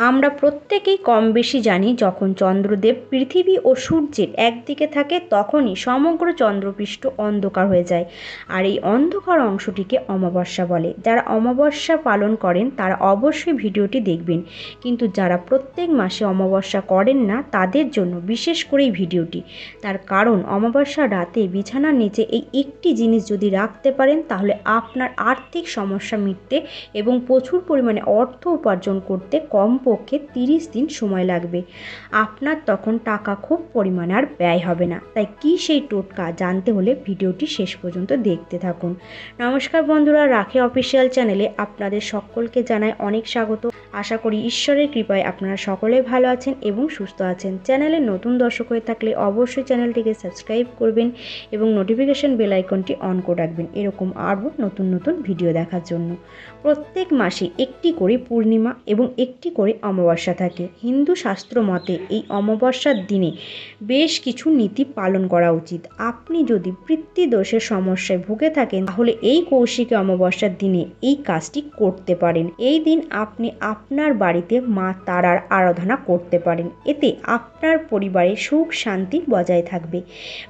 আমরা প্রত্যেকেই কম বেশি জানি যখন চন্দ্রদেব পৃথিবী ও সূর্যের একদিকে থাকে, তখনই সমগ্র চন্দ্রপৃষ্ঠ অন্ধকার হয়ে যায়। আর এই অন্ধকার অংশটিকে অমাবস্যা বলে। যারা অমাবস্যা পালন করেন, তারা অবশ্যই ভিডিওটি দেখবেন। কিন্তু যারা প্রত্যেক মাসে অমাবস্যা করেন না, তাদের জন্য বিশেষ করে এই ভিডিওটি। তার কারণ, অমাবস্যা রাতে বিছানার নিচে এই একটি জিনিস যদি রাখতে পারেন, তাহলে আপনার আর্থিক সমস্যা মিটতে এবং প্রচুর পরিমাণে অর্থ উপার্জন করতে কমপক্ষে তিরিশ দিন সময় লাগবে। আপনার তখন টাকা খুব পরিমাণে আর ব্যয় হবে না। তাই কি সেই টোটকা জানতে হলে ভিডিওটি শেষ পর্যন্ত দেখতে থাকুন। নমস্কার বন্ধুরা, রাখে অফিসিয়াল চ্যানেলে আপনাদের সকলকে জানায় অনেক স্বাগত। আশা করি ঈশ্বরের কৃপায় আপনারা সকলে ভালো আছেন এবং সুস্থ আছেন। চ্যানেলে নতুন দর্শক হয়ে থাকলে অবশ্যই চ্যানেলটিকে সাবস্ক্রাইব করবেন এবং নোটিফিকেশন বেল আইকনটি অন করে রাখবেন। এরকম আরও নতুন নতুন ভিডিও দেখার জন্য। প্রত্যেক মাসে একটি করে পূর্ণিমা এবং একটি করে অমাবস্যা থাকে। হিন্দু শাস্ত্র মতে এই অমাবস্যার দিনে বেশ কিছু নীতি পালন করা উচিত। আপনি যদি পিতৃদোষের সমস্যায় ভুগে থাকেন, তাহলে এই কৌশিকী অমাবস্যার দিনে এই কাজটি করতে পারেন। এই দিন আপনি আপনার বাড়িতে মা তারার আরাধনা করতে পারেন। এতে আপনার পরিবারে সুখ শান্তি বজায় থাকবে।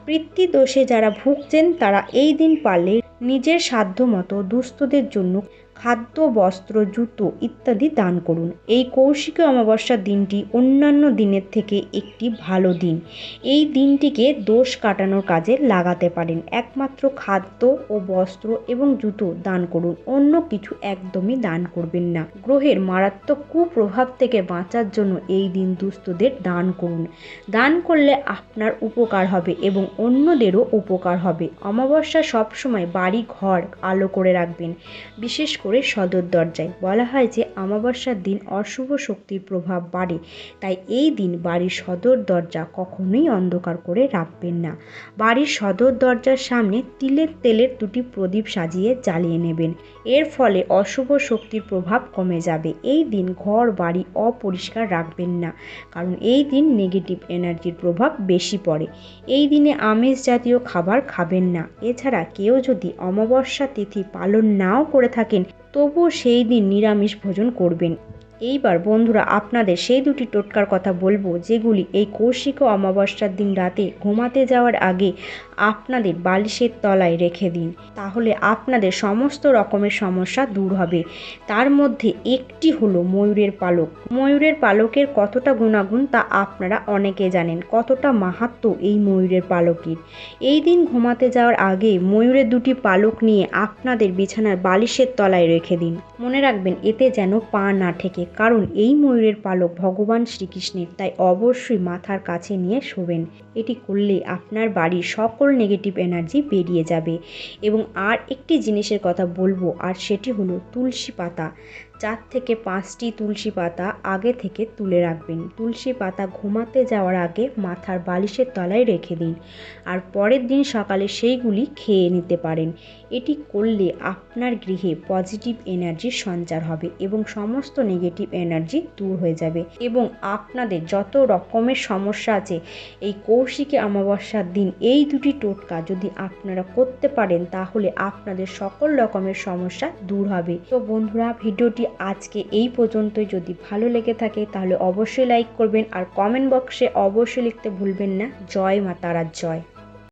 পিতৃদোষে যারা ভুগছেন, তারা এই দিন পারলে নিজের সাধ্যমতো দুস্থদের জন্য খাদ্য, বস্ত্র, জুতো ইত্যাদি দান করুন। এই কৌশিকী অমাবস্যার দিনটি অন্যান্য দিনের থেকে একটি ভালো দিন। এই দিনটিকে দোষ কাটানোর কাজে লাগাতে পারেন। একমাত্র খাদ্য ও বস্ত্র এবং জুতো দান করুন। অন্য কিছু একদমই দান করবেন না। গ্রহের মারাত্মক কুপ্রভাব থেকে বাঁচার জন্য এই দিন দুস্থদের দান করুন। দান করলে আপনার উপকার হবে এবং অন্যদেরও উপকার হবে। অমাবস্যা সবসময় বাড়ি ঘর আলো করে রাখবেন। বিশেষ করে সদর দরজায়। বলা হয় যে অমাবস্যার দিন অশুভ শক্তির প্রভাব বাড়ে, তাই এই দিন বাড়ির সদর দরজা কখনোই অন্ধকার করে রাখবেন না। বাড়ির সদর দরজার সামনে তিলের তেলের দুটি প্রদীপ সাজিয়ে জ্বালিয়ে নেবেন। এর ফলে অশুভ শক্তির প্রভাব কমে যাবে। এই দিন ঘর, বাড়ি অপরিষ্কার রাখবেন না, কারণ এই দিন নেগেটিভ এনার্জির প্রভাব বেশি পড়ে। এই দিনে আমিষ জাতীয় খাবার খাবেন না। এছাড়া কেউ যদি অমাবস্যা তিথি পালন নাও করে থাকেন তবুও সেই দিন নিরামিষ ভোজন করবেন। এইবার বন্ধুরা আপনাদের সেই দুটি টোটকার কথা বলব, যেগুলি এই কৌশিক অমাবস্যার দিন রাতে ঘুমাতে যাওয়ার আগে আপনাদের বালিশের তলায় রেখে দিন। তাহলে আপনাদের সমস্ত রকমের সমস্যা দূর হবে। তার মধ্যে একটি হলো ময়ূরের পালক। ময়ূরের পালকের কতটা গুণাগুণ তা আপনারা অনেকে জানেন, কতটা মাহাত্ম এই ময়ূরের পালকের। এই দিন ঘুমাতে যাওয়ার আগে ময়ূরের দুটি পালক নিয়ে আপনাদের বিছানার বালিশের তলায় রেখে দিন। মনে রাখবেন, এতে যেন পা না ঠেকে। কারণ এই ময়ূরের পালক ভগবান শ্রীকৃষ্ণের, তাই অবশ্যই মাথার কাছে নিয়ে শোবেন। এটি করলে আপনার বাড়ির সকল নেগেটিভ এনার্জি বেরিয়ে যাবে। এবং আর একটি জিনিসের কথা বলব, আর সেটি হলো তুলসী পাতা। চার থেকে পাঁচটি তুলসী পাতা আগে থেকে তুলে রাখবেন। তুলসী পাতা ঘুমাতে যাওয়ার আগে মাথার বালিশের তলায় রেখে দিন আর পরের দিন সকালে সেইগুলি খেয়ে নিতে পারেন। এটি করলে আপনার গৃহে পজিটিভ এনার্জির সঞ্চার হবে এবং সমস্ত নেগেটিভ এনার্জি দূর হয়ে যাবে এবং আপনাদের যত রকমের সমস্যা আছে, এই কৌশিকী অমাবস্যার দিন এই দুটি টোটকা যদি আপনারা করতে পারেন, তাহলে আপনাদের সকল রকমের সমস্যা দূর হবে। তো বন্ধুরা, ভিডিওটি আজকে এই পর্যন্তই। যদি ভালো লেগে থাকে তাহলে অবশ্যই লাইক করবেন আর কমেন্ট বক্সে অবশ্যই লিখতে ভুলবেন না। জয় মা তারার জয়।